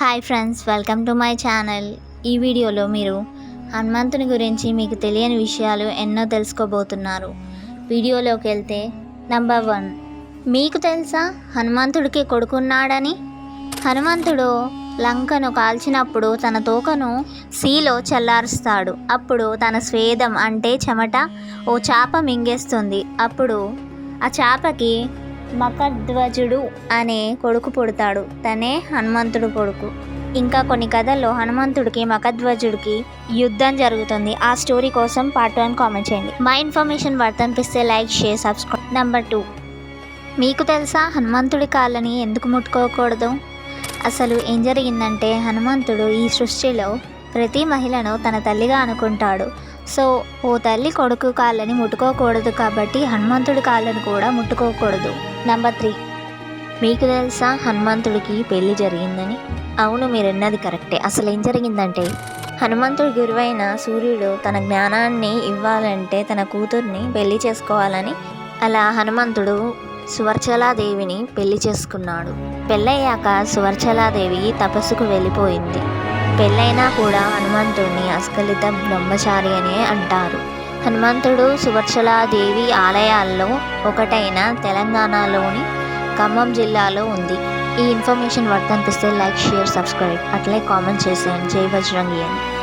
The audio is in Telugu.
Hi friends welcome to my channel. ఈ వీడియోలో మీరు హనుమంతుని గురించి మీకు తెలియని విషయాలు ఎన్నో తెలుసుకోబోతున్నారు. వీడియోలోకి వెళ్తే నంబర్ వన్. మీకు తెలుసా హనుమంతుడికి కొడుకున్నాడని? హనుమంతుడు లంకను కాల్చినప్పుడు తన తోకను సీలో చల్లారుస్తాడు. అప్పుడు తన స్వేదం అంటే చెమట ఓ చాప మింగేస్తుంది. అప్పుడు ఆ చాపకి మకధ్వజుడు అనే కొడుకు పుడతాడు. తనే హనుమంతుడు కొడుకు. ఇంకా కొన్ని కథల్లో హనుమంతుడికి మకధ్వజుడికి యుద్ధం జరుగుతుంది. ఆ స్టోరీ కోసం పార్ట్ వన్ కామెంట్ చేయండి. మా information వర్తనిపిస్తే like share subscribe. Number two. మీకు తెలుసా హనుమంతుడి కాళ్ళని ఎందుకు ముట్టుకోకూడదు? అసలు ఏం జరిగిందంటే హనుమంతుడు ఈ సృష్టిలో ప్రతి మహిళను తన తల్లిగా అనుకుంటాడు. సో ఓ తల్లి కొడుకు కాళ్ళని ముట్టుకోకూడదు కాబట్టి హనుమంతుడి కాళ్ళని కూడా ముట్టుకోకూడదు. నెంబర్ త్రీ మీకు తెలుసా హనుమంతుడికి పెళ్ళి జరిగిందని? అవును మీరున్నది కరెక్టే. అసలు ఏం జరిగిందంటే హనుమంతుడి గురువైన సూర్యుడు తన జ్ఞానాన్ని ఇవ్వాలంటే తన కూతుర్ని పెళ్ళి చేసుకోవాలని అలా హనుమంతుడు సువర్చలాదేవిని పెళ్ళి చేసుకున్నాడు. పెళ్ళయ్యాక సువర్చలాదేవి తపస్సుకు వెళ్ళిపోయింది. పెళ్ళైనా కూడా హనుమంతుడిని అస్కలిత బ్రహ్మచారి అని అంటారు. హనుమంతుడు సువర్చలాదేవి ఆలయాల్లో ఒకటైన తెలంగాణలోని ఖమ్మం జిల్లాలో ఉంది. ఈ ఇన్ఫర్మేషన్ వర్తనిపిస్తే లైక్ షేర్ సబ్స్క్రైబ్. అట్లే కామెంట్ చేసేయండి. జై బజరంగి అని